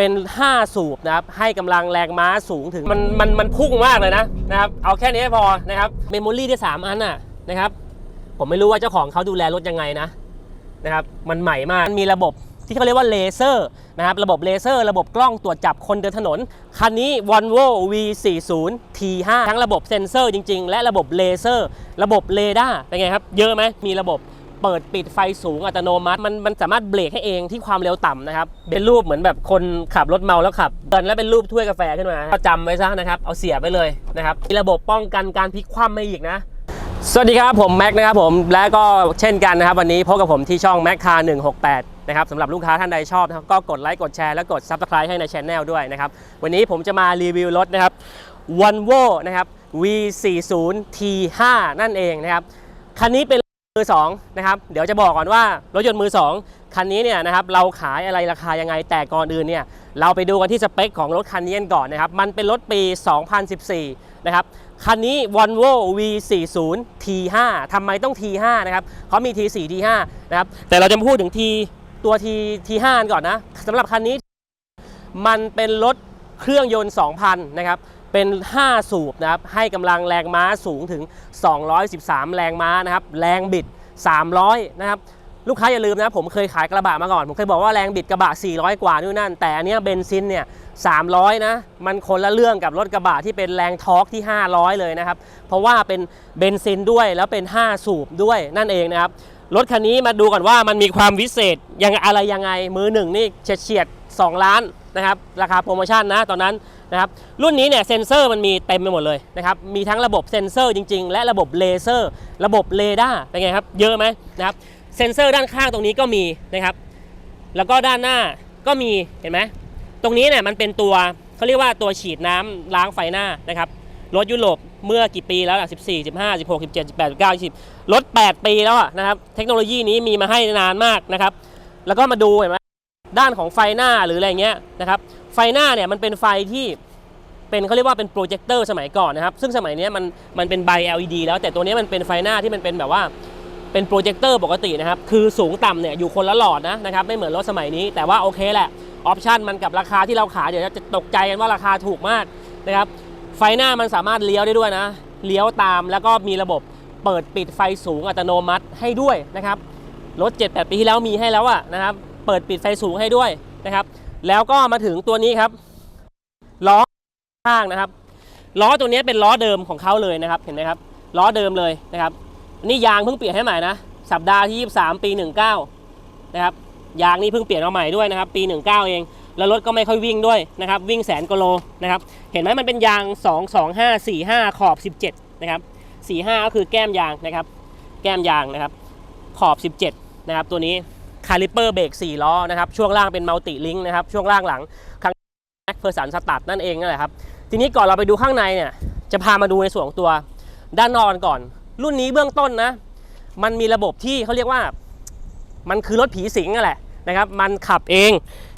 เป็น 5 สูบนะครับ ให้กำลังแรงม้าสูงถึงมันมันมันพุ่งมากเลยนะนะครับ เอาแค่นี้พอนะครับ เมมโมรี่ได้ 3 อันน่ะนะครับ ผมไม่รู้ว่าเจ้าของเขาดูแลรถยังไงนะนะครับ มันใหม่มาก มันมีระบบที่เขาเรียกว่าเลเซอร์นะครับ ระบบเลเซอร์ ระบบกล้องตรวจจับคนเดินถนน คันนี้ Volvo V40 T5 ทั้งระบบเซ็นเซอร์จริง ๆ และระบบเลเซอร์ ระบบเรดาร์เป็นไงครับ เยอะไหมมีระบบ เปิดปิดไฟสูงอัตโนมัติ มันมันสามารถเบรกให้เองที่ความเร็วต่ำนะครับ เป็นรูปเหมือนแบบคนขับรถเมาแล้วขับเดินแล้วเป็นรูปถ้วยกาแฟขึ้นมาก็จำไว้ซะนะครับ เอาเสียบไปเลยนะครับ มีระบบป้องกันการพลิกคว่ำไม่อีกนะ สวัสดีครับผมแม็กนะครับผม และก็เช่นกันนะครับ วันนี้พบกับผมที่ช่องแม็กคา168 นะครับสำหรับลูกค้าท่านใดชอบนะครับก็กดไลค์กดแชร์และกด Subscribe ให้ในช anel ด้วยนะครับ วันนี้ผมจะมารีวิวรถนะครับ Volvo นะครับ V40 T5 นั่นเองนะครับคันนี้เป็น มือ2นะครับเดี๋ยวจะบอกก่อนว่ารถยนต์มือ 2 คันนี้เนี่ยนะครับเราขายอะไรราคายังไงแต่ก่อนอื่นเนี่ยเราไปดูกันที่สเปคของรถคันนี้กันก่อนนะครับมันเป็นรถปี 2014 นะครับคันนี้ Volvo V40 T5 ทำไมต้อง T5 นะครับเขามี T4 T5 นะครับแต่เราจะมาพูดถึง T ตัว T T5 กันก่อนนะสำหรับคันนี้มันเป็นรถเครื่องยนต์ 2,000 นะครับ เป็น 5 สูบนะครับให้กำลังแรงม้าสูงถึง 213 แรงม้านะครับแรงบิด 300 นะครับลูกค้าอย่าลืมนะผมเคยขายกระบะมาก่อน ผมเคยบอกว่าแรงบิดกระบะ 400 กว่านู่นนั่น แต่อันนี้เบนซินเนี่ย 300 นะ มันคนละเรื่องกับรถกระบะที่เป็นแรงทอร์กที่ 500 เลยนะครับ เพราะว่าเป็นเบนซินด้วยแล้วเป็น 5 สูบด้วยนั่นเองนะครับ รถคันนี้มาดูก่อนว่ามันมีความวิเศษยังอะไรยังไงมือหนึ่งนี่เฉียดเฉียด2ล้านนะครับราคาโปรโมชั่นนะตอนนั้น นะครับรุ่นนี้เนี่ยเซ็นเซอร์มันมีเต็มไปหมดเลยนะครับมีทั้งระบบเซ็นเซอร์จริง ๆ และระบบเลเซอร์ ระบบเรดาร์เป็นไงครับเยอะไหมนะครับเซ็นเซอร์ด้านข้างตรงนี้ก็มีนะครับแล้วก็ด้านหน้าก็มีเห็นไหมตรงนี้เนี่ยมันเป็นตัวเขาเรียกว่าตัวฉีดน้ำล้างไฟหน้านะครับรถยุโรปเมื่อกี่ปีแล้วล่ะ14 15 16 17 18 19 20รถ8 ปีแล้วนะครับเทคโนโลยีนี้มีมาให้นานมากนะครับแล้วก็มาดูเห็นไหมด้านของไฟหน้าหรืออะไรเงี้ยนะครับ ฟหน้าเนี่ยมันเป็นไฟที่เป็นเขาเรียกว่าเป็นโปรเจคเตอร์สมัยก่อนนะครับ ซึ่งสมัยนี้มันมันเป็นใบ LED แล้วแต่ตัวนี้มันเป็นไฟหน้าที่มันเป็นแบบว่าเป็นโปรเจคเตอร์ปกตินะครับ คือสูงต่ำเนี่ยอยู่คนละหลอดนะนะครับ ไม่เหมือนรถสมัยนี้ แต่ว่าโอเคแหละ ออปชันมันกับราคาที่เราขายเดี๋ยวจะตกใจกันว่าราคาถูกมากนะครับ ไฟหน้ามันสามารถเลี้ยวได้ด้วยนะ เลี้ยวตามแล้วก็มีระบบเปิดปิดไฟสูงอัตโนมัติให้ด้วยนะครับ รถ 7-8 ปีที่แล้วมีให้แล้วอะนะครับ เปิดปิดไฟสูงให้ด้วยนะครับ แล้วก็มาถึงตัวนี้ครับล้อข้างนะครับล้อตัวนี้เป็นล้อเดิมของเขาเลยนะครับเห็นไหมครับล้อเดิมเลยนะครับนี่ยางเพิ่งเปลี่ยนให้ใหม่นะสัปดาห์ที่ 23 ปี 19นะครับยางนี่เพิ่งเปลี่ยนมาใหม่ด้วยนะครับปี 19 เอง แล้วรถก็ไม่ค่อยวิ่งด้วยนะครับวิ่งแสนกโลนะครับเห็นไหมมันเป็นยาง 2 2 5 4 5 ขอบ 17นะครับ45 ก็คือแก้มยางนะครับ แก้มยางนะครับ ขอบ 17 นะครับตัวนี้ คาลิเปอร์เบรก4ล้อนะครับช่วงล่างเป็นมัลติลิงก์นะครับช่วงล่างหลังข้งแม็กเพอร์สันสตัดนั่นเองนั่นแหละครับทีนี้ก่อนเราไปดูข้างในเนี่ยจะพามาดูในส่วนของตัวด้านนอกก่อน รุ่นนี้เบื้องต้นนะมันมีระบบที่เขาเรียกว่ามันคือรถผีสิงนั่นแหละนะครับมันขับเอง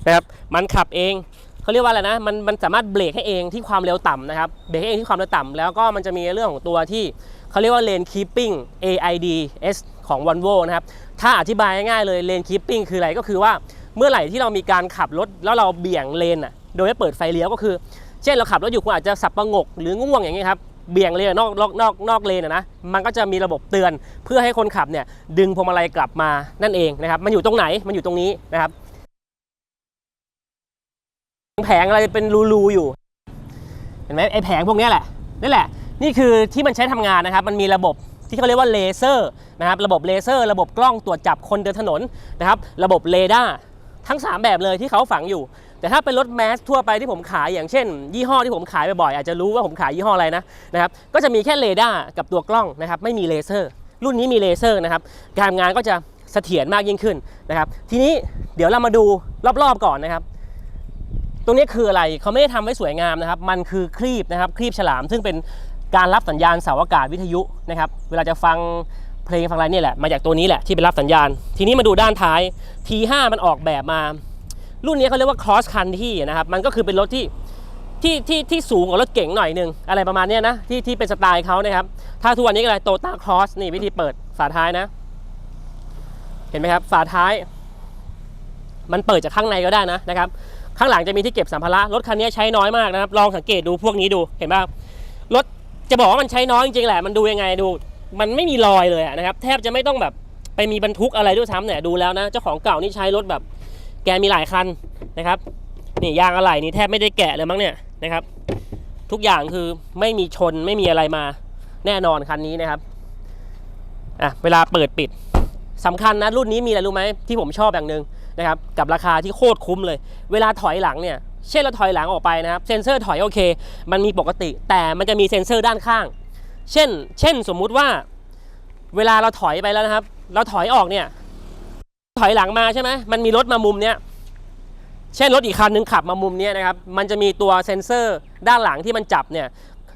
นะครับมันขับเองเขาเรียกว่าอะไรนะมันมันสามารถเบรกให้เองที่ความเร็วต่ำนะครับเบรกให้เองที่ความเร็วต่ำแล้วก็มันจะมีเรื่องของตัวที่เขาเรียกว่าเลนคีปปิ้ง AID S ของ Volvo นะครับ ถ้าอธิบายง่ายๆเลยเลนคีปปิ้งคืออะไรก็คือว่าเมื่อไหร่ที่เรามีการขับรถแล้วเราเบี่ยงเลนอะโดยไม่เปิดไฟเลี้ยวก็คือ เช่นเราขับรถอยู่คุณอาจจะสับประงกหรือง่วงอย่างนี้ครับเบี่ยงเลนนอกนอกนอกนอกเลนนะมันก็จะมีระบบเตือนเพื่อให้คนขับเนี่ยดึงพวงมาลัยกลับมานั่นเองนะครับ มันอยู่ตรงไหนมันอยู่ตรงนี้นะครับแผงอะไรเป็นรูๆอยู่ เห็นไหมไอแผงพวกนี้แหละนี่แหละ นี่คือที่มันใช้ทำงานนะครับ มันมีระบบ ที่เขาเรียกว่าเลเซอร์นะครับระบบเลเซอร์ระบบกล้องตรวจจับคนเดินถนนนะครับระบบเรดาร์ทั้ง 3 แบบเลยที่เขาฝังอยู่ แต่ถ้าเป็นรถแมสทั่วไปที่ผมขายอย่างเช่น ยี่ห้อที่ผมขายบ่อยๆอาจจะรู้ว่าผมขายยี่ห้ออะไรนะนะครับก็จะมีแค่เรดาร์กับตัวกล้องนะครับไม่มีเลเซอร์ รุ่นนี้มีเลเซอร์นะครับการทำงานก็จะเสถียรมากยิ่งขึ้นนะครับ ทีนี้เดี๋ยวเรามาดูรอบๆก่อนนะครับ ตรงนี้คืออะไรเขาไม่ได้ทำไว้สวยงามนะครับ มันคือครีบนะครับครีบฉลามซึ่งเป็น การรับสัญญาณเสาอากาศวิทยุนะครับ เวลาจะฟังเพลงฟังอะไรนี่แหละมาจากตัวนี้แหละที่เป็นรับสัญญาณ ทีนี้มาดูด้านท้าย T5 มันออกแบบมา รุ่นนี้เขาเรียกว่า cross country นะครับ มันก็คือเป็นรถที่ที่ที่ที่สูงกว่ารถเก๋งหน่อยหนึงอะไรประมาณนี้นะที่ที่เป็นสไตล์เขานะครับ ถ้าทุกวันนี้ก็อะไรโตต้าครอสนี่วิธีเปิดฝาท้ายนะ เห็นไหมครับฝาท้าย มันเปิดจากข้างในก็ได้นะนะครับ ข้างหลังจะมีที่เก็บสัมภาระรถคันนี้ใช้น้อยมากนะครับ ลองสังเกตดูพวกนี้ดูเห็นป่ะรถ จะบอกว่ามันใช้น้อยจริงๆแหละมันดูยังไงดู มันไม่มีรอยเลยนะครับ แทบจะไม่ต้องแบบไปมีบรรทุกอะไรด้วยซ้ำเนี่ยดูแล้วนะเจ้าของเก่านี่ใช้รถแบบแกมีหลายคันนะครับนี่ยางอะไหล่นี่แทบไม่ได้แกะเลยมั้งเนี่ยนะครับ ทุกอย่างคือไม่มีชนไม่มีอะไรมาแน่นอนคันนี้นะครับอะเวลาเปิดปิดสำคัญนะรุ่นนี้มีอะไรรู้ไหมที่ผมชอบอย่างหนึ่งนะครับกับราคาที่โคตรคุ้มเลย เวลาถอยหลังเนี่ย เช่นเราถอยหลังออกไปนะครับเซ็นเซอร์ถอยโอเค มันมีปกติ แต่มันจะมีเซ็นเซอร์ด้านข้าง เช่น เช่นสมมุติว่า เวลาเราถอยไปแล้วนะครับ เราถอยออกเนี่ย ถอยหลังมาใช่ไหมมันมีรถมามุมเนี้ยเช่นรถอีกคันนึงขับมามุมเนี้ยนะครับ มันจะมีตัวเซ็นเซอร์ด้านหลังที่มันจับเนี่ย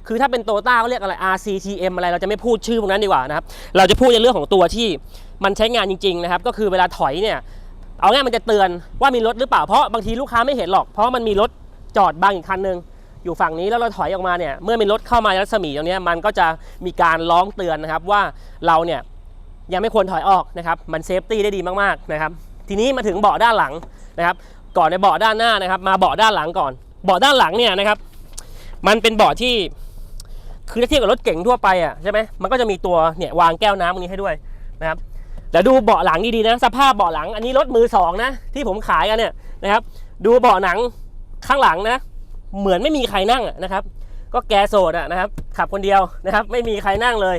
คือถ้าเป็นโตต้าเขาเรียกอะไร RCTM อะไร เราจะไม่พูดชื่อพวกนั้นดีกว่านะครับ เราจะพูดในเรื่องของตัวที่มันใช้งานจริง ๆ นะครับ ก็คือเวลาถอยเนี่ย เอาง่ายมันจะเตือนว่ามีรถหรือเปล่าเพราะบางทีลูกค้าไม่เห็นหรอก เพราะมันมีรถจอดบางอีกคันนึงอยู่ฝั่งนี้แล้วเราถอยออกมาเนี่ยเมื่อมีรถเข้ามาในรัศมีตรงนี้มันก็จะมีการร้องเตือนนะครับว่าเราเนี่ยยังไม่ควรถอยออกนะครับมันเซฟตี้ได้ดีมากๆนะครับทีนี้มาถึงเบาะด้านหลังนะครับก่อนในเบาะด้านหน้านะครับ มาเบาะด้านหลังก่อน เบาะด้านหลังเนี่ยนะครับมันเป็นเบาะที่คือถ้าเทียบกับรถเก๋งทั่วไปอะใช่ไหมมันก็จะมีตัวเนี่ยวางแก้วน้ำตรงนี้ให้ด้วยนะครับ เดี๋ยวดูเบาะหลังดีๆนะ สภาพเบาะหลังอันนี้รถมือสองนะที่ผมขายกันเนี่ยนะครับ ดูเบาะหนังข้างหลังนะ เหมือนไม่มีใครนั่งนะครับ ก็แกโสดอะนะครับ ขับคนเดียวนะครับ ไม่มีใครนั่งเลย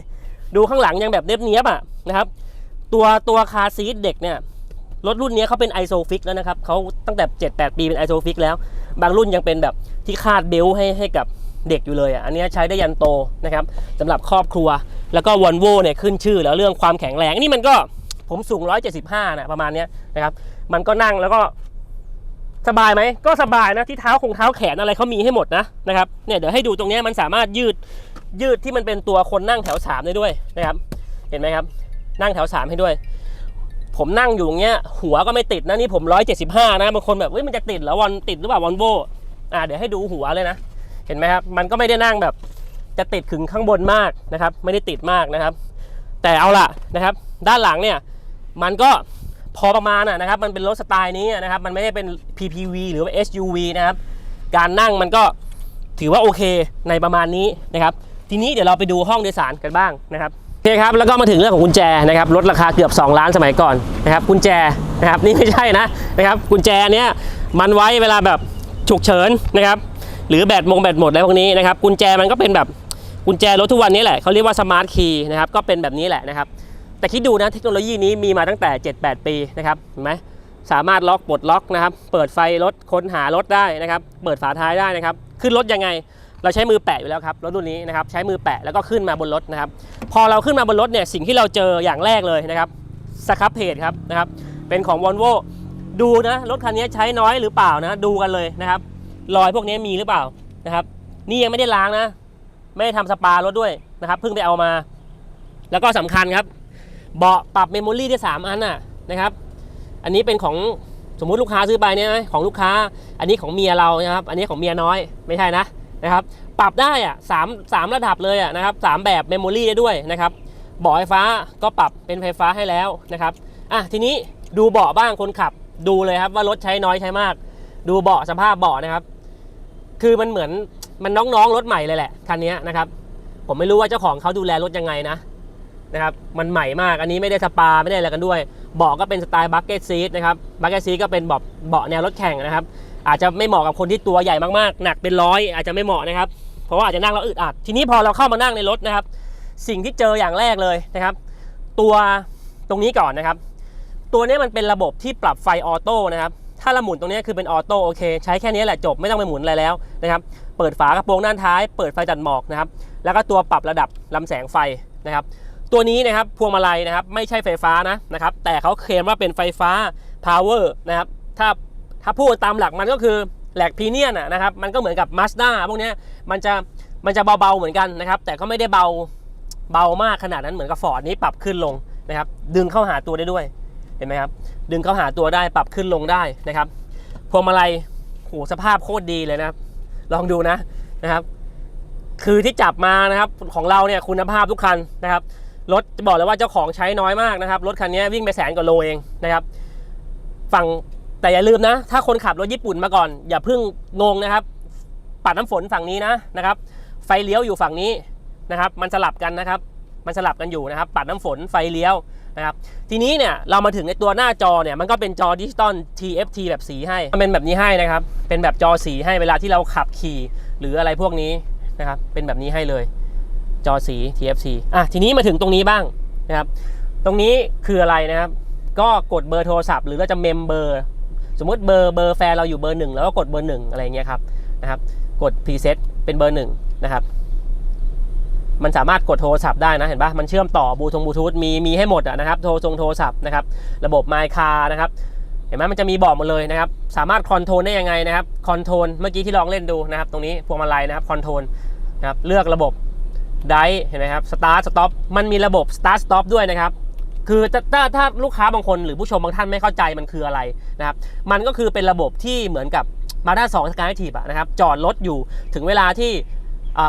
ดูข้างหลังยังแบบเนียบเนียบๆอะนะครับ ตัวตัวคาซีทเด็กเนี่ยรถรุ่นนี้เขาเป็นไอโซฟิกแล้วนะครับเขาตั้งแต่ 7-8 ปีเป็นไอโซฟิกแล้ว บางรุ่นยังเป็นแบบที่คาดเบลต์ให้ให้กับเด็กอยู่เลยอะอันนี้ใช้ได้ยันโตนะครับสำหรับครอบครัว แล้วก็วอลโวเนี่ยขึ้นชื่อแล้วเรื่องความแข็งแรงนี่มันก็ ผมสูง 175 นะประมาณนี้นะครับ มันก็นั่งแล้วก็สบายไหมก็สบายนะที่เท้าคงเท้าแขนอะไรเขามีให้หมดนะนะครับเนี่ยเดี๋ยวให้ดูตรงนี้มันสามารถยืดยืดที่มันเป็นตัวคนนั่งแถวสามได้ด้วยนะครับ เห็นไหมครับ นั่งแถวสามให้ด้วย ผมนั่งอยู่อย่างเงี้ย หัวก็ไม่ติดนะนี่ผมร้อยเจ็ดสิบห้านะบางคนแบบเฮ้ยมันจะติดแล้ววันติดหรือเปล่าวอลโวอ่าเดี๋ยวให้ดูหัวเลยนะ เห็นไหมครับ มันก็ไม่ได้นั่งแบบ จะติดถึงข้างบนมากนะครับ ไม่ได้ติดมากนะครับ แต่เอาล่ะนะครับ ด้านหลังเนี่ย มันก็พอประมาณนะครับ มันเป็นรถสไตล์นี้นะครับ มันไม่ได้เป็น PPV หรือว่า SUV นะครับ การนั่งมันก็ถือว่าโอเคในประมาณนี้นะครับ ทีนี้เดี๋ยวเราไปดูห้องโดยสารกันบ้างนะครับโอเคครับ แล้วก็มาถึงเรื่องของกุญแจนะครับลดราคาเกือบ 2 ล้านสมัยก่อนนะครับกุญแจนะครับนี่ไม่ใช่นะนะครับกุญแจเนี้ยมันไว้เวลาแบบฉุกเฉินนะครับหรือแบตมงแบตหมดอะไรพวกนี้นะครับกุญแจมันก็เป็นแบบกุญแจรถทุกวันนี้แหละเขาเรียกว่าสมาร์ทคีย์นะครับก็เป็นแบบนี้แหละนะครับ แต่คิดดูนะเทคโนโลยีนี้มีมาตั้งแต่ 7-8 ปีนะครับเห็นไหมสามารถล็อกปลดล็อกนะครับ เปิดไฟรถค้นหารถได้นะครับ เปิดฝาท้ายได้นะครับ ขึ้นรถยังไง เราใช้มือแปะอยู่แล้วครับรถรุ่นนี้นะครับ ใช้มือแปะแล้วก็ขึ้นมาบนรถนะครับ พอเราขึ้นมาบนรถเนี่ยสิ่งที่เราเจออย่างแรกเลยนะครับสครับเพจครับนะครับ เป็นของ v o l v o ดูนะรถคันนี้ใช้น้อยหรือเปล่านะ ดูกันเลยนะครับ รอยพวกนี้มีหรือเปล่านะครับ นี่ยังไม่ได้ล้างนะ ไม่ได้ทำสปารถด้วยนะครับเพิ่งไปเอามา แล้วก็สำคัญครับ เบาะปรับเมมโมรี่ได้ 3 อันน่ะนะครับ อันนี้เป็นของสมมุติลูกค้าซื้อไปเนี่ยของลูกค้า อันนี้ของเมียเรานะครับ อันนี้ของเมียน้อยไม่ใช่นะนะครับ ปรับได้อะสามสามระดับเลยอะนะครับสามแบบเมมโมรี่ได้ด้วยนะครับเบาะไฟฟ้าก็ปรับเป็นไฟฟ้าให้แล้วนะครับอะทีนี้ดูเบาะบ้างคนขับ ดูเลยครับว่ารถใช้น้อยใช้มาก ดูเบาะสภาพเบาะนะครับ คือมันเหมือนมันน้องๆรถใหม่เลยแหละคันนี้นะครับ ผมไม่รู้ว่าเจ้าของเขาดูแลรถยังไงนะ นะครับมันใหม่มากอันนี้ไม่ได้สปาไม่ได้อะไรกันด้วยเบาะก็เป็นสไตล์บักเก็ตซีทนะครับบักเก็ตซีทก็เป็นเบาะเบาะแนวรถแข่งนะครับ อาจจะไม่เหมาะกับคนที่ตัวใหญ่มากๆ หนักเป็นร้อยอาจจะไม่เหมาะนะครับเพราะว่าอาจจะนั่งแล้วอึดอัด ทีนี้พอเราเข้ามานั่งในรถนะครับ สิ่งที่เจออย่างแรกเลยนะครับ ตัวตรงนี้ก่อนนะครับ ตัวนี้มันเป็นระบบที่ปรับไฟออโต้นะครับถ้าเราหมุนตรงนี้คือเป็นออโต้โอเค ใช้แค่นี้แหละจบไม่ต้องไปหมุนอะไรแล้วนะครับเปิดฝากระโปรงด้านท้าย เปิดไฟตัดหมอกนะครับแล้วก็ตัวปรับระดับลำแสงไฟนะครับ ตัวนี้นะครับพวงมาลัยนะครับไม่ใช่ไฟฟ้านะนะครับแต่เขาเคลมว่าเป็นไฟฟ้า power นะครับถ้าถ้าพูดตามหลักมันก็คือแหลกพีเนียนนะครับมันก็เหมือนกับ Mazda พวกนี้มันจะมันจะเบาๆเหมือนกันนะครับแต่ก็ไม่ได้เบาเบามากขนาดนั้นเหมือนกับฟอร์ดนี้ปรับขึ้นลงนะครับดึงเข้าหาตัวได้ด้วยเห็นไหมครับดึงเข้าหาตัวได้ปรับขึ้นลงได้นะครับพวงมาลัยโหสภาพโคตรดีเลยนะครับ ลองดูนะนะครับ คือที่จับมานะครับของเราเนี่ยคุณภาพทุกคันนะครับ รถจะบอกเลยว่าเจ้าของใช้น้อยมากนะครับ รถคันนี้วิ่งไปแสนกว่าโลเองนะครับ ฝั่งแต่อย่าลืมนะ ถ้าคนขับรถญี่ปุ่นมาก่อน อย่าเพิ่งงงนะครับ ปัดน้ำฝนฝั่งนี้นะนะครับ ไฟเลี้ยวอยู่ฝั่งนี้นะครับ มันสลับกันนะครับ มันสลับกันอยู่นะครับ ปัดน้ำฝนไฟเลี้ยวนะครับ ทีนี้เนี่ยเรามาถึงในตัวหน้าจอเนี่ยมันก็เป็นจอดิจิตอล TFT แบบสีให้ มันเป็นแบบนี้ให้นะครับ เป็นแบบจอสีให้เวลาที่เราขับขี่หรืออะไรพวกนี้นะครับ เป็นแบบนี้ให้เลย จอสี TFT อะทีนี้มาถึงตรงนี้บ้างนะครับตรงนี้คืออะไรนะครับ ก็กดเบอร์โทรศัพท์หรือเราจะเมมเบอร์สมมติเบอร์เบอร์แฟนเราอยู่เบอร์หนึ่งแล้วก็กดเบอร์หนึ่งอะไรเงี้ยครับนะครับ กดพรีเซตเป็นเบอร์หนึ่งนะครับ มันสามารถกดโทรศัพท์ได้นะเห็นปะมันเชื่อมต่อบลูทงบลูทูธมีมีให้หมดอะนะครับโทรทรงโทรศัพท์นะครับ ระบบ My Car นะครับเห็นไหมมันจะมีบอกหมดเลยนะครับ สามารถคอนโทรลได้ยังไงนะครับคอนโทรลเมื่อกี้ที่ลองเล่นดูนะครับ ตรงนี้พวงมาลัยนะครับคอนโทรลนะครับเลือกระบบ ไดเห็นไหมครับสตาร์ทสต็อปมันมีระบบสตาร์ทสต็อปด้วยนะครับคือถ้าถ้าถ้าลูกค้าบางคนหรือผู้ชมบางท่านไม่เข้าใจมันคืออะไรนะครับมันก็คือเป็นระบบที่เหมือนกับมาด้าสองสกายทีฟนะครับจอดรถอยู่ถึงเวลาที่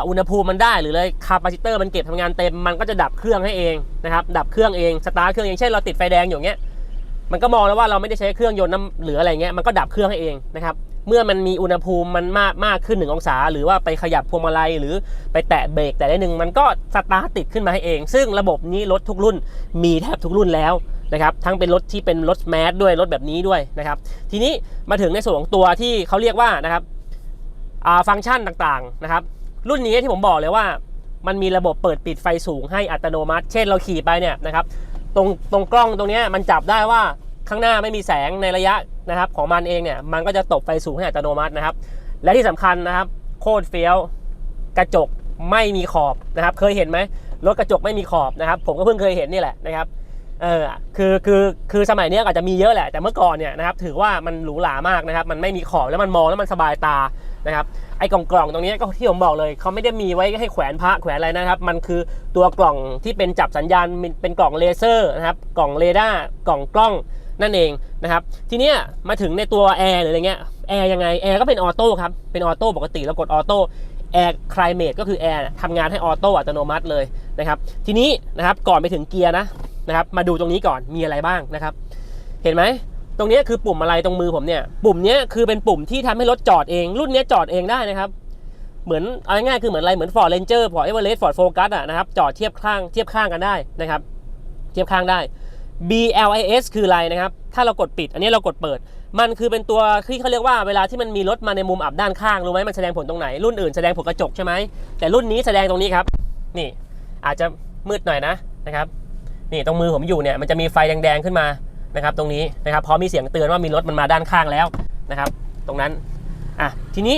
อุณหภูมิมันได้หรือเลยคาปาซิเตอร์มันเก็บทำงานเต็มมันก็จะดับเครื่องให้เองนะครับดับเครื่องเองสตาร์ทเครื่องเองเช่นเราติดไฟแดงอยู่อย่างเงี้ย มันก็มองแล้วว่าเราไม่ได้ใช้เครื่องยนต์น้ำหรืออะไรเงี้ยมันก็ดับเครื่องให้เองนะครับเมื่อมันมีอุณหภูมิมันมากมากขึ้นหนึ่งองศา หรือว่าไปขยับพวงมาลัยหรือไปแตะเบรกแต่ได้หนึ่งมันก็สตาร์ทติดขึ้นมาให้เอง ซึ่งระบบนี้รถทุกรุ่นมีแทบทุกรุ่นแล้วนะครับทั้งเป็นรถที่เป็นรถแมสด้วยรถแบบนี้ด้วยนะครับทีนี้มาถึงในส่วนของตัวที่เขาเรียกว่านะครับฟังก์ชันต่างๆนะครับรุ่นนี้ที่ผมบอกเลยว่ามันมีระบบเปิดปิดไฟสูงให้อัตโนมัติ เช่นเราขี่ไปเนี่ยนะครับ ตรงตรงกล้องตรงนี้มันจับได้ว่าข้างหน้าไม่มีแสงในระยะนะครับของมันเองเนี่ยมันก็จะตบไฟสูงให้อัตโนมัตินะครับ และที่สำคัญนะครับ โคตรเฟี้ยวกระจกไม่มีขอบนะครับ เคยเห็นไหมรถกระจกไม่มีขอบนะครับ ผมก็เพิ่งเคยเห็นนี่แหละนะครับเออคือคือคือสมัยนี้อาจจะมีเยอะแหละแต่เมื่อก่อนเนี่ยนะครับถือว่ามันหรูหรามากนะครับ มันไม่มีขอบแล้วมันมองแล้วมันสบายตานะครับ ไอ้กล่องกล่องตรงนี้ก็ที่ผมบอกเลยเขาไม่ได้มีไว้ให้แขวนพระแขวนอะไรนะครับ มันคือตัวกล่องที่เป็นจับสัญญาณเป็นกล่องเลเซอร์นะครับ กล่องเรดาร์กล่องกล้องนั่นเองนะครับ ทีเนี้ยมาถึงในตัวแอร์หรืออะไรเงี้ยแอร์ยังไงแอร์ก็เป็นออโต้ครับเป็นออโต้ปกติแล้วกดออโต้แอร์คลายเมทก็คือแอร์ทำงานให้ออโต้อัตโนมัติเลยนะครับ ทีนี้นะครับก่อนไปถึงเกียร์นะนะครับ มาดูตรงนี้ก่อนมีอะไรบ้างนะครับ เห็นไหม ตรงนี้คือปุ่มอะไรตรงมือผมเนี่ย ปุ่มนี้คือเป็นปุ่มที่ทำให้รถจอดเอง รุ่นนี้จอดเองได้นะครับ เหมือนเอาง่ายๆคือเหมือนอะไรเหมือน Ford Ranger Ford Everest Ford Focus อะนะครับจอดเทียบข้างเทียบข้างกันได้นะครับ เทียบข้างได้ BLIS คืออะไรนะครับ ถ้าเรากดปิด อันนี้เรากดเปิด มันคือเป็นตัวที่เขาเรียกว่าเวลาที่มันมีรถมาในมุมอับด้านข้างรู้ไหมมันแสดงผลตรงไหน รุ่นอื่นแสดงผลกระจกใช่ไหมแต่รุ่นนี้แสดงตรงนี้ครับ นี่อาจจะมืดหน่อยนะนะครับ นี่ตรงมือผมอยู่เนี่ยมันจะมีไฟแดงๆขึ้นมา นะครับตรงนี้นะครับพอมีเสียงเตือนว่ามีรถมันมาด้านข้างแล้วนะครับ ตรงนั้นอะทีนี้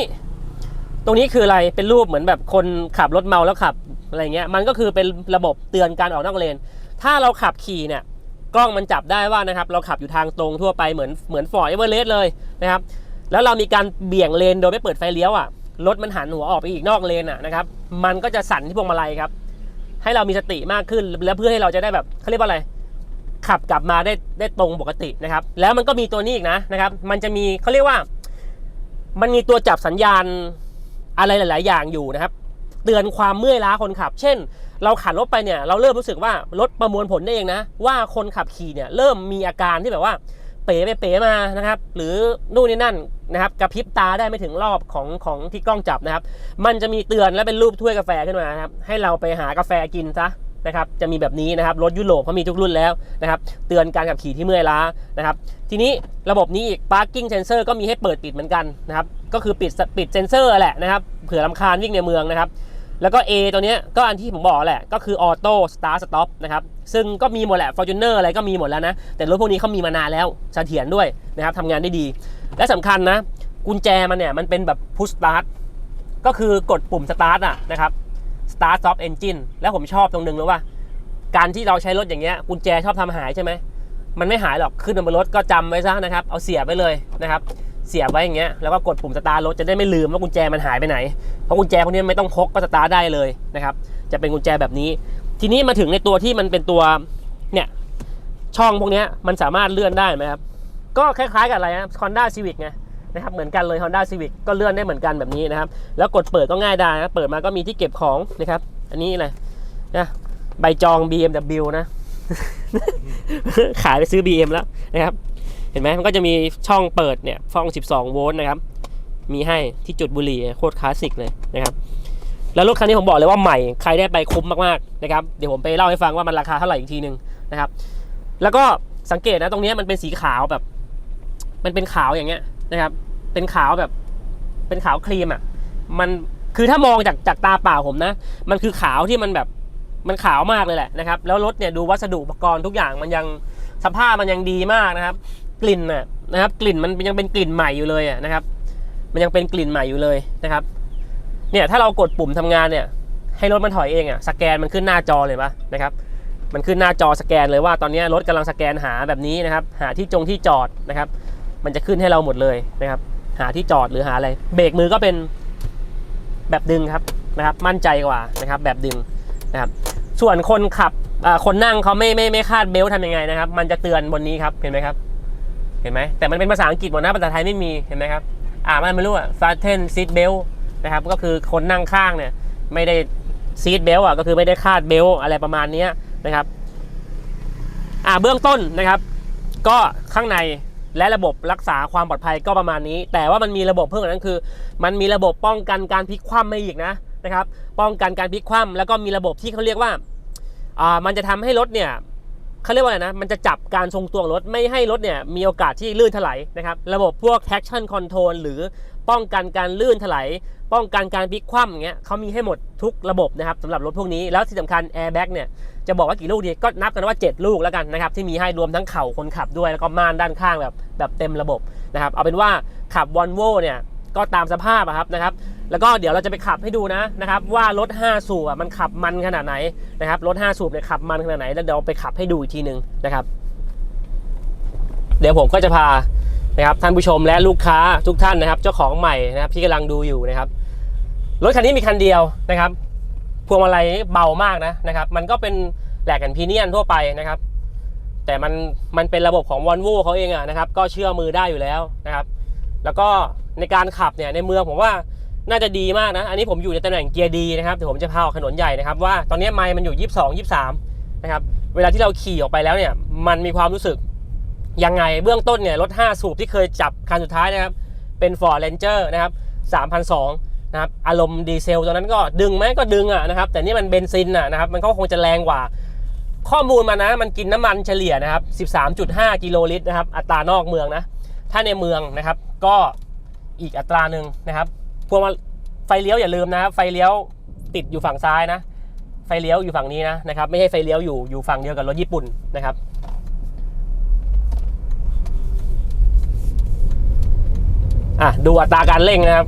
ตรงนี้คืออะไรเป็นรูปเหมือนแบบคนขับรถเมาแล้วขับอะไรเงี้ยมันก็คือเป็นระบบเตือนการออกนอกเลน ถ้าเราขับขี่เนี่ยกล้องมันจับได้ว่านะครับเราขับอยู่ทางตรงทั่วไปเหมือนเหมือนฟอร์ดเอเวอเรสต์เลยนะครับแล้วเรามีการเบี่ยงเลนโดยไม่เปิดไฟเลี้ยวอะรถมันหันหัวออกไปอีกนอกเลนอะนะครับมันก็จะสั่นที่พวงมาลัยครับให้เรามีสติมากขึ้นแล้วเพื่อให้เราจะได้แบบเขาเรียกว่าอะไร ขับกลับมาได้ได้ตรงปกตินะครับ แล้วมันก็มีตัวนี้อีกนะนะครับ มันจะมีเขาเรียกว่า มันมีตัวจับสัญญาณอะไรหลาย ๆ อย่างอยู่นะครับ เตือนความเมื่อยล้าคนขับ เช่น เราขับรถไปเนี่ย เราเริ่มรู้สึกว่ารถประมวลผลได้เองนะ ว่าคนขับขี่เนี่ยเริ่มมีอาการที่แบบว่า เป๋ไปเป๋มานะครับ หรือนู่นนี่นั่นนะครับกระพริบตาได้ไม่ถึงรอบของของที่กล้องจับนะครับ มันจะมีเตือนและเป็นรูปถ้วยกาแฟขึ้นมานะครับ ให้เราไปหากาแฟกินซะ นะครับจะมีแบบนี้นะครับรถยุโรปเขามีทุกรุ่นแล้วนะครับเตือนการขับขี่ที่เมื่อยล้านะครับทีนี้ระบบนี้อีก parking sensor ก็มีให้เปิดปิดเหมือนกันนะครับก็คือปิดปิดเซนเซอร์แหละนะครับเผื่อลำคาญวิ่งในเมืองนะครับแล้วก็ A ตัวเนี้ยก็อันที่ผมบอกแหละก็คือ Auto Start Stop นะครับซึ่งก็มีหมดแหละ Fortuner อะไรก็มีหมดแล้วนะ แต่รถพวกนี้เขามีมานานแล้วเสถียรด้วยนะครับทำงานได้ดี และสำคัญนะ กุญแจมันเนี่ยมันเป็นแบบ push start ก็คือกดปุ่ม start อะนะครับ start stop engine แล้วผมชอบตรงนึงเลยว่า การที่เราใช้รถอย่างเงี้ยกุญแจชอบทำหายใช่ไหมมันไม่หายหรอกขึ้นบนรถก็จำไว้ซะนะครับ เอาเสียบไว้เลยนะครับ เสียบไว้อย่างเงี้ยแล้วก็กดปุ่มสตาร์ทรถจะได้ไม่ลืมว่ากุญแจมันหายไปไหน เพราะกุญแจพวกนี้ไม่ต้องพกก็สตาร์ทได้เลยนะครับ จะเป็นกุญแจแบบนี้ ทีนี้มาถึงในตัวที่มันเป็นตัวเนี่ยช่องพวกนี้มันสามารถเลื่อนได้ไหมครับก็คล้ายๆกับอะไรนะ Honda Civic ไง นะครับเหมือนกันเลย Honda Civic ก็เลื่อนได้เหมือนกันแบบนี้นะครับ แล้วกดเปิดก็ง่ายได้นะเปิดมาก็มีที่เก็บของนะครับ อันนี้อะไรนะใบจอง BMW นะ ขายไปซื้อ BM แล้วนะครับ เห็นไหมมันก็จะมีช่องเปิดเนี่ยช่อง 12 โวลต์นะครับ มีให้ที่จุดบุหรี่โคตรคลาสสิกเลยนะครับ แล้วรถคันนี้ผมบอกเลยว่าใหม่ ใครได้ไปคุ้มมากๆนะครับ เดี๋ยวผมไปเล่าให้ฟังว่ามันราคาเท่าไหร่อีกทีหนึ่งนะครับ แล้วก็สังเกตนะตรงนี้มันเป็นสีขาวแบบ มันเป็นขาวอย่างเงี้ย นะครับ เป็นขาวแบบ เป็นขาวครีมอะ มันคือถ้ามองจากจากตาเปล่าผมนะ มันคือขาวที่มันแบบมันขาวมากเลยแหละนะครับ แล้วรถเนี่ยดูวัสดุอุปกรณ์ทุกอย่างมันยังสภาพมันยังดีมากนะครับ กลิ่นน่ะนะครับ กลิ่นมันยังเป็นกลิ่นใหม่อยู่เลยอะนะครับ มันยังเป็นกลิ่นใหม่อยู่เลยนะครับ เนี่ยถ้าเรากดปุ่มทำงานเนี่ย ให้รถมันถอยเองอะสแกนมันขึ้นหน้าจอเลยปะนะครับ มันขึ้นหน้าจอสแกนเลยว่าตอนนี้รถกำลังสแกนหาแบบนี้นะครับ หาที่จงที่จอดนะครับ มันจะขึ้นให้เราหมดเลยนะครับ หาที่จอดหรือหาอะไร เบรกมือก็เป็นแบบดึงครับนะครับ มั่นใจกว่านะครับ แบบดึงนะครับ ส่วนคนขับคนนั่งเขาไม่ไม่ไม่คาดเบลต์ทำยังไงนะครับ มันจะเตือนบนนี้ครับเห็นไหมครับ เห็นไหมแต่มันเป็นภาษาอังกฤษหมดนะภาษาไทยไม่มีเห็นไหมครับ อ่ามันไม่รู้อะ fasten seat belt นะครับ ก็คือคนนั่งข้างเนี่ยไม่ได้ seat belt อะก็คือไม่ได้คาดเบลต์อะไรประมาณนี้นะครับ อ่าเบื้องต้นนะครับ ก็ข้างใน และระบบรักษาความปลอดภัยก็ประมาณนี้ แต่ว่ามันมีระบบเพิ่มกว่านั้นคือ มันมีระบบป้องกันการพลิกคว่ำมาอีกนะนะครับ ป้องกันการพลิกคว่ำแล้วก็มีระบบที่เขาเรียกว่าอ่ามันจะทำให้รถเนี่ยเขาเรียกว่าอะไรนะ มันจะจับการทรงตัวของรถไม่ให้รถเนี่ยมีโอกาสที่ลื่นถลายนะครับ ระบบพวก traction control หรือป้องกันการลื่นถลาย ป้องกันการพลิกคว่ำอย่างเงี้ยเขามีให้หมดทุกระบบนะครับสำหรับรถพวกนี้แล้วที่สำคัญ airbag เนี่ยจะบอกว่ากี่ลูกดีก็นับกันว่า 7 ลูกแล้วกันนะครับที่มีให้รวมทั้งเข่าคนขับด้วยแล้วก็ม่านด้านข้างแบบแบบเต็มระบบนะครับเอาเป็นว่าขับวอลโวเนี่ยก็ตามสภาพอะครับนะครับแล้วก็เดี๋ยวเราจะไปขับให้ดูนะนะครับว่ารถ 5 สูบอะมันขับมันขนาดไหนนะครับรถ 5 สูบเนี่ยขับมันขนาดไหน แล้วเดี๋ยวไปขับให้ดูอีกทีหนึ่งนะครับ เดี๋ยวผมก็จะพา นะครับท่านผู้ชมและลูกค้าทุกท่านนะครับ เจ้าของใหม่นะครับที่กำลังดูอยู่นะครับรถคันนี้มีคันเดียวนะครับพวงมาลัยเบามากนะนะครับ มันก็เป็นแหลกแอนพีเนียนทั่วไปนะครับ แต่มันมันเป็นระบบของวอลโว่เขาเองอะนะครับ ก็เชื่อมือได้อยู่แล้วนะครับ แล้วก็ในการขับเนี่ยในเมืองผมว่าน่าจะดีมากนะ อันนี้ผมอยู่ในตำแหน่งเกียร์ดีนะครับเดี๋ยวผมจะพาออกถนนใหญ่นะครับว่าตอนนี้ไมล์มันอยู่ 22 23นะครับ เวลาที่เราขี่ออกไปแล้วเนี่ย มันมีความรู้สึก ยังไงเบื้องต้นเนี่ยรถ 5 สูบที่เคยจับคันสุดท้ายนะครับเป็น Ford Ranger นะครับ3,200นะครับอารมณ์ดีเซลตอนนั้นก็ดึงไหมก็ดึงอะนะครับแต่นี่มันเบนซินอะนะครับมันก็คงจะแรงกว่า ข้อมูลมานะมันกินน้ำมันเฉลี่ยนะครับ 13.5 กิโลลิตรนะครับอัตรานอกเมืองนะถ้าในเมืองนะครับก็อีกอัตราหนึ่งนะครับพวงมาไฟเลี้ยวอย่าลืมนะครับไฟเลี้ยวติดอยู่ฝั่งซ้ายนะ ไฟเลี้ยวอยู่ฝั่งนี้นะนะครับไม่ใช่ไฟเลี้ยวอยู่อยู่ฝั่งเดียวกับรถญี่ปุ่นนะครับ อะดูอัตราการเร่งนะครับ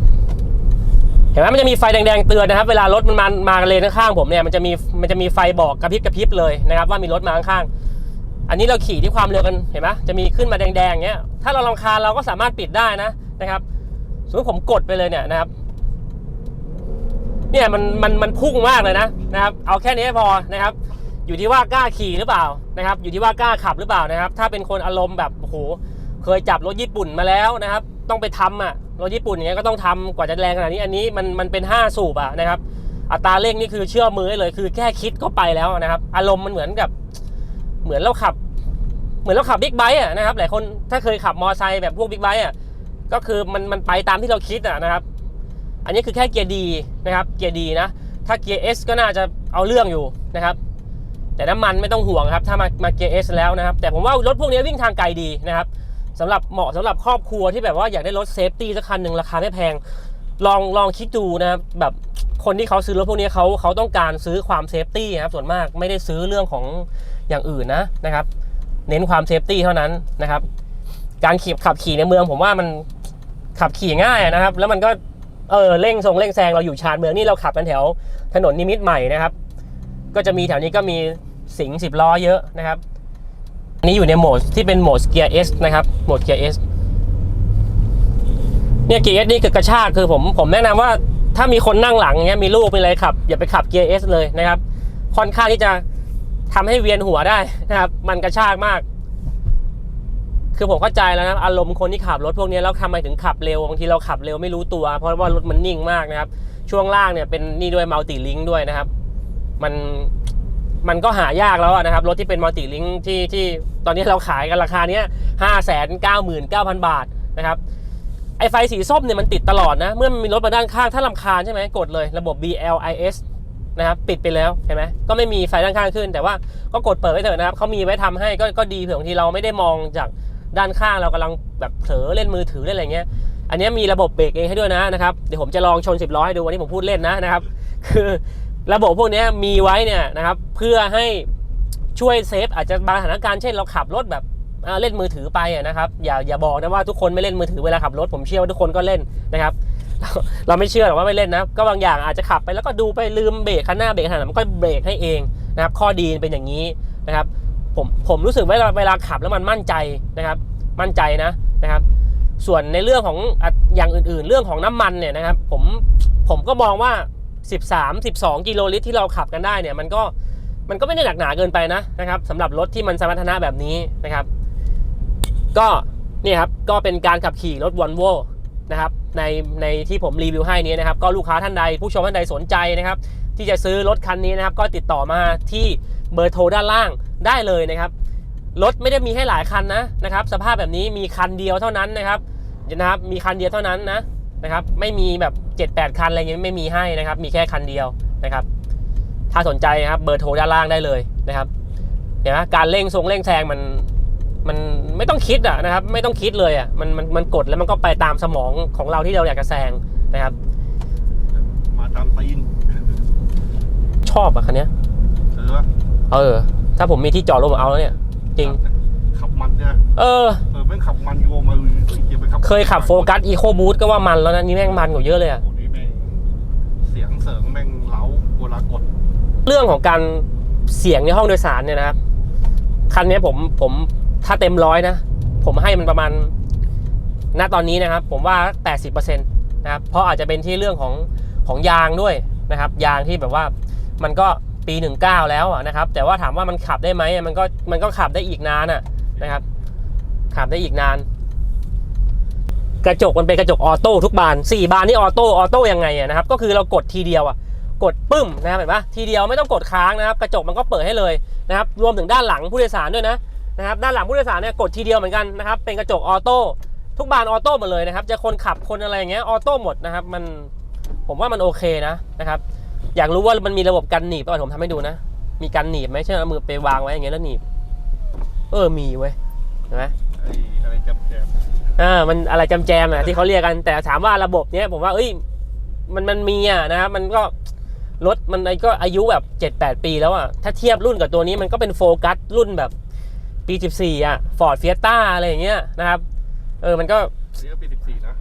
เห็นไหมมันจะมีไฟแดงๆเตือนนะครับ เวลารถมันมามาเลนข้างๆผมเนี่ยมันจะมีมันจะมีไฟบอกกระพริบกระพริบเลยนะครับ ว่ามีรถมาข้างๆอันนี้เราขี่ที่ความเร็วกันเห็นไหมจะมีขึ้นมาแดงๆเงี้ยถ้าเราลำคาเราก็สามารถปิดได้นะนะครับสมมติผมกดไปเลยเนี่ยนะครับเนี่ยมันมันมันพุ่งมากเลยนะนะครับ เอาแค่นี้พอนะครับ อยู่ที่ว่ากล้าขี่หรือเปล่านะครับ อยู่ที่ว่ากล้าขับหรือเปล่านะครับ ถ้าเป็นคนอารมณ์แบบโอ้โหเคยจับรถญี่ปุ่นมาแล้วนะครับ ต้องไปทำอะรถญี่ปุ่นอย่างเงี้ยก็ต้องทำกว่าจะแรงขนาดนี้อันนี้มันมันเป็น 5 สูบอะนะครับ อัตราเร่งนี่คือเชื่อมือเลย คือแค่คิดก็ไปแล้วนะครับ อารมณ์มันเหมือนกับ เหมือนเราขับ เหมือนเราขับบิ๊กไบค์อะนะครับหลายคนถ้าเคยขับมอเตอร์ไซค์แบบพวกบิ๊กไบค์อะก็คือมันมันไปตามที่เราคิดอะนะครับ อันนี้คือแค่เกียร์ดีนะครับ เกียร์ดีนะ ถ้าเกียร์ S ก็น่าจะเอาเรื่องอยู่นะครับ แต่น้ำมันไม่ต้องห่วงครับ ถ้ามามาเกียร์ S แล้วนะครับ แต่ผมว่ารถพวกนี้วิ่งทางไกลดีนะครับ สำหรับเหมาะสำหรับครอบครัวที่แบบว่าอยากได้รถเซฟตี้สักคันหนึ่งราคาไม่แพง ลองลองคิดดูนะครับแบบคนที่เขาซื้อรถพวกนี้เขาเขาต้องการซื้อความเซฟตี้นะครับส่วนมากไม่ได้ซื้อเรื่องของอย่างอื่นนะนะครับ เน้นความเซฟตี้เท่านั้นนะครับ การขี่ขับขี่ในเมืองผมว่ามันขับขี่ง่ายนะครับ แล้วมันก็เออเร่งทรงเร่งแซงเราอยู่ชานเมืองนี่เราขับกันแถวถนนนิมิตใหม่นะครับ ก็จะมีแถวนี้ก็มีสิงสิบล้อเยอะนะครับ อันนี้อยู่ในโหมดที่เป็นโหมดเกียร์ S นะครับโหมดเกียร์ S เนี่ยเกียร์ S นี่คือกระชากคือผมผมแนะนำว่าถ้ามีคนนั่งหลังเงี้ยมีลูกมีอะไรขับ อย่าไปขับเกียร์ S เลยนะครับ ค่อนข้างที่จะทำให้เวียนหัวได้นะครับ มันกระชากมาก คือผมเข้าใจแล้วนะอารมณ์คนที่ขับรถพวกนี้แล้วทำไมถึงขับเร็วบางทีเราขับเร็วไม่รู้ตัว เพราะว่ารถมันนิ่งมากนะครับ ช่วงล่างเนี่ยเป็นนี่ด้วยมัลติลิงด้วยนะครับ มัน มันก็หายากแล้วนะครับ รถที่เป็นมัลติลิงที่ที่ตอนนี้เราขายกันราคาเนี้ยห้าแสนเก้าหมื่นเก้าพันบาทนะครับไอไฟสีส้มเนี่ยมันติดตลอดนะ เมื่อมันมีรถมาด้านข้างถ้าลำคาญใช่ไหมกดเลยระบบ BLIS นะครับปิดไปแล้วเห็นไหมก็ไม่มีไฟด้านข้างขึ้น แต่ว่าก็กดเปิดไว้เถอะนะครับเขามีไว้ทำให้ก็ก็ดีเผื่อบางทีเราไม่ได้มองจากด้านข้างเรากำลังแบบเผลอเล่นมือถือเล่นอะไรเงี้ย อันนี้มีระบบเบรกเองให้ด้วยนะนะครับเดี๋ยวผมจะลองชน 10ล้อให้ดูวันนี้ผมพูดเล่นนะนะครับ คือ ระบบพวกนี้มีไว้เนี่ยนะครับเพื่อให้ช่วยเซฟอาจจะบางสถานการณ์เช่นเราขับรถแบบเล่นมือถือไปนะครับอย่าอย่าบอกนะว่าทุกคนไม่เล่นมือถือเวลาขับรถผมเชื่อว่าทุกคนก็เล่นนะครับเราเราไม่เชื่อหรอกว่าไม่เล่นนะก็บางอย่างอาจจะขับไปแล้วก็ดูไปลืมเบรกคันหน้าเบรกคันหลังมันก็เบรกให้เองนะครับข้อดีเป็นอย่างนี้นะครับผมผมรู้สึกว่าเวลาขับแล้วมันมั่นใจนะครับ มั่นใจนะนะครับ ส่วนในเรื่องของอะอย่างอื่นๆ เรื่องของน้ำมันเนี่ยนะครับ ผมผมก็มองว่า 13 12 กิโลลิตรที่เราขับกันได้เนี่ยมันก็มันก็ไม่ได้หนักหนาเกินไปนะนะครับสำหรับรถที่มันสมรรถนะแบบนี้นะครับ ก็นี่ครับก็เป็นการขับขี่รถวอลโวนะครับในในที่ผมรีวิวให้นี้นะครับ ก็ลูกค้าท่านใดผู้ชมท่านใดสนใจนะครับ ที่จะซื้อรถคันนี้นะครับ ก็ติดต่อมาที่เบอร์โทรด้านล่างได้เลยนะครับรถไม่ได้มีให้หลายคันนะนะครับ สภาพแบบนี้มีคันเดียวเท่านั้นนะครับนะครับมีคันเดียวเท่านั้นนะนะครับ ไม่มีแบบ 7-8 คันอะไรเงี้ยไม่มีให้นะครับ มีแค่คันเดียวนะครับ ถ้าสนใจนะครับเบอร์โทรด้านล่างได้เลยนะครับ เห็นไหมการเร่งทรงเร่งแซงมันมันไม่ต้องคิดอะนะครับ ไม่ต้องคิดเลยอะมันมันมันกดแล้วมันก็ไปตามสมองของเราที่เราอยากจะแซงนะครับ มาตามตีนชอบอะคันเนี้ยเออวะเออ ถ้าผมมีที่จอดรถผมเอาแล้วเนี่ย จริงขับมั นเนี่ยเออ เออแม่งขับมันโยมาเกียไปขับเคยขับโฟกัสอีโคบูทก็ว่ามันแล้วนะนี่แม่งมันกว่าเยอะเลยอะ โอ้โหนี่แม่งเสียงเสริงแม่งเล้าเวลากดเรื่องของการเสียงในห้องโดยสารเนี่ยนะครับ คันนี้ผมผมถ้าเต็มร้อยนะ ผมให้มันประมาณณตอนนี้นะครับ ผมว่า 80%นะครับ เพราะอาจจะเป็นที่เรื่องของของยางด้วยนะครับ ยางที่แบบว่ามันก็ปี 19 แล้วอะนะครับ แต่ว่าถามว่ามันขับได้ไหมมันก็มันก็ขับได้อีกนานอะ นะครับ ขับได้อีกนาน กระจกมันเป็นกระจกออโต้ทุกบาน4บานนี่ออโต้ออโต้ยังไงนะครับ ก็คือเรากดทีเดียวอะกดปึ้มนะครับเห็นปะทีเดียวไม่ต้องกดค้างนะครับ กระจกมันก็เปิดให้เลยนะครับ รวมถึงด้านหลังผู้โดยสารด้วยนะนะครับ ด้านหลังผู้โดยสารเนี่ยกดทีเดียวเหมือนกันนะครับ เป็นกระจกออโต้ทุกบานออโต้หมดเลยนะครับ จะคนขับคนอะไรอย่างเงี้ยออโต้หมดนะครับ มันผมว่ามันโอเคนะนะครับ อยากรู้ว่ามันมีระบบกันหนีบป่ะผมทำให้ดูนะ มีกันหนีบไหมเช่นเอามือไปวางไว้อย่างเงี้ยแล้วหนีบ เออมีเว้ยเห็นไหมไอ้อะไรจำแจมอ่ามันอะไรจำแจมอะที่เขาเรียกกันแต่ถามว่าระบบเนี้ยผมว่าเอ้ยมันมันมีอะนะครับมันก็รถมันก็อายุแบบ 7-8 ปีแล้วอะถ้าเทียบรุ่นกับตัวนี้มันก็เป็นโฟกัสรุ่นแบบปี 14อะฟอร์ดเฟียต้าอะไรอย่างเงี้ยนะครับ เออมันก็นี่ก็ปีสิบสี่นะ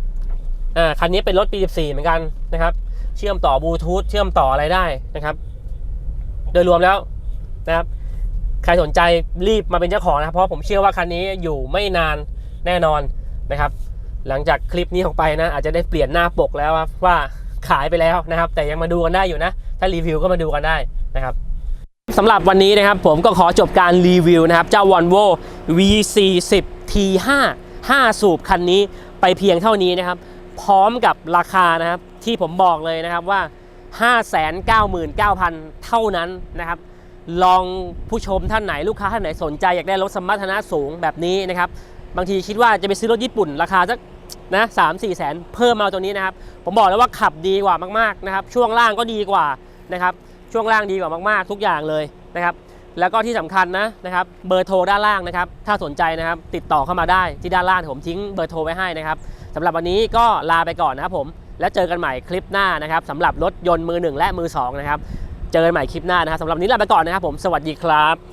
อ่าคันนี้เป็นรถปี 14 เหมือนกันนะครับ เชื่อมต่อบลูทูธเชื่อมต่ออะไรได้นะครับ โดยรวมแล้วนะครับ ใครสนใจรีบมาเป็นเจ้าของนะครับเพราะผมเชื่อว่าคันนี้อยู่ไม่นานแน่นอนนะครับ หลังจากคลิปนี้ออกไปนะ อาจจะได้เปลี่ยนหน้าปกแล้วว่าขายไปแล้วนะครับ แต่ยังมาดูกันได้อยู่นะ ถ้ารีวิวก็มาดูกันได้นะครับสำหรับวันนี้นะครับผมก็ขอจบการรีวิวนะครับ เจ้า Volvo V40 T5 5 สูบคันนี้ไปเพียงเท่านี้นะครับ พร้อมกับราคานะครับที่ผมบอกเลยนะครับว่า 599,000 เท่านั้นนะครับ ลองผู้ชมท่านไหนลูกค้าท่านไหนสนใจอยากได้รถสมรรถนะสูงแบบนี้นะครับ บางทีคิดว่าจะไปซื้อรถญี่ปุ่น ราคาสักนะสามสี่แสนเพิ่มมาตัวนี้นะครับ ผมบอกแล้วว่าขับดีกว่ามากๆนะครับ ช่วงล่างก็ดีกว่านะครับ ช่วงล่างดีกว่ามากๆ ทุกอย่างเลยนะครับ แล้วก็ที่สำคัญนะนะครับ เบอร์โทรด้านล่างนะครับ ถ้าสนใจนะครับ ติดต่อเข้ามาได้ที่ด้านล่างผมทิ้งเบอร์โทรไว้ให้นะครับสำหรับวันนี้ก็ลาไปก่อนนะครับผม แล้วเจอกันใหม่คลิปหน้านะครับสำหรับรถยนต์มือหนึ่งและมือสองนะครับ เจอกันใหม่คลิปหน้านะครับสำหรับวันนี้ลาไปก่อนนะครับผมสวัสดีครับ